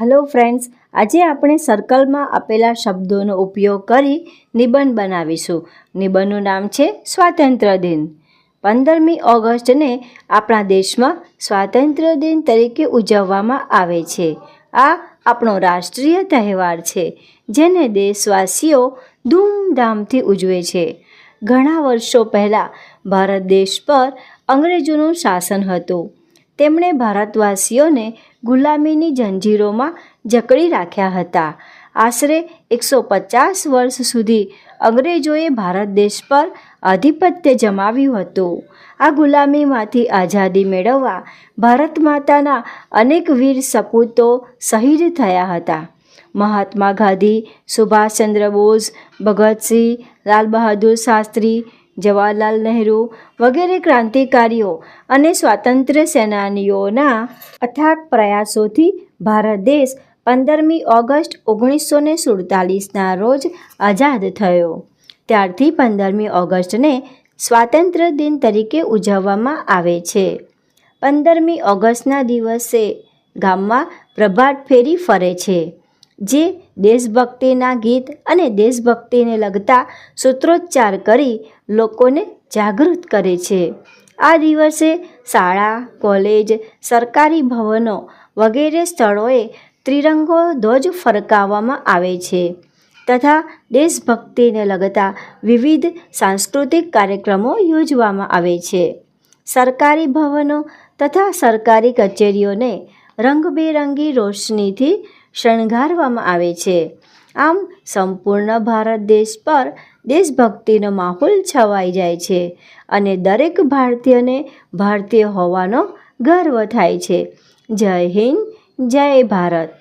Hello friends આજે આપણે સર્કલમાં આપેલા શબ્દોનો ઉપયોગ કરી નિબંધ બનાવીશું. નિબંધનું નામ છે સ્વાતંત્ર્ય દિન. પંદરમી ઓગસ્ટને આપણા દેશમાં સ્વાતંત્ર્ય દિન તરીકે ઉજવવામાં આવે છે. આ આપણો રાષ્ટ્રીય તહેવાર છે, જેને દેશવાસીઓ ધૂમધામથી ઉજવે છે. ઘણા વર્ષો પહેલાં ભારત દેશ પર અંગ્રેજોનું શાસન હતું. તેમણે ભારતવાસીઓને ગુલામીની જંજીરોમાં જકડી રાખ્યા હતા. આશરે એકસો પચાસ વર્ષ સુધી અંગ્રેજોએ ભારત દેશ પર આધિપત્ય જમાવ્યું હતું. આ ગુલામીમાંથી આઝાદી મેળવવા ભારત માતાના અનેક વીર સપૂતો શહીદ થયા હતા. મહાત્મા ગાંધી, સુભાષચંદ્ર બોઝ, ભગતસિંહ, લાલ બહાદુર શાસ્ત્રી જવાહરલાલ નહેરુ વગેરે ક્રાંતિકારીઓ અને સ્વાતંત્ર્ય સેનાનીઓના અથાગ પ્રયાસોથી ભારત દેશ પંદરમી ઓગસ્ટ ઓગણીસો ને સુડતાલીસના રોજ આઝાદ થયો. ત્યારથી પંદરમી ઓગસ્ટને સ્વાતંત્ર્ય દિન તરીકે ઉજવવામાં આવે છે. પંદરમી ઓગસ્ટના દિવસે ગામમાં પ્રભાત ફેરી ફરે છે. જે દેશભક્તિના ગીત અને દેશભક્તિને લગતા સૂત્રોચ્ચાર કરી લોકોને જાગૃત કરે છે. આ દિવસે શાળા, કોલેજ, સરકારી ભવનો વગેરે સ્થળોએ ત્રિરંગો ધ્વજ ફરકાવવામાં આવે છે તથા દેશભક્તિને લગતા વિવિધ સાંસ્કૃતિક કાર્યક્રમો યોજવામાં આવે છે. સરકારી ભવનો તથા સરકારી કચેરીઓને રંગબેરંગી રોશનીથી શણગારવામાં આવે છે. આમ, સંપૂર્ણ ભારત દેશ પર દેશભક્તિનો માહોલ છવાઈ જાય છે અને દરેક ભારતીયને ભારતીય હોવાનો ગર્વ થાય છે. જય હિન્દ, જય ભારત.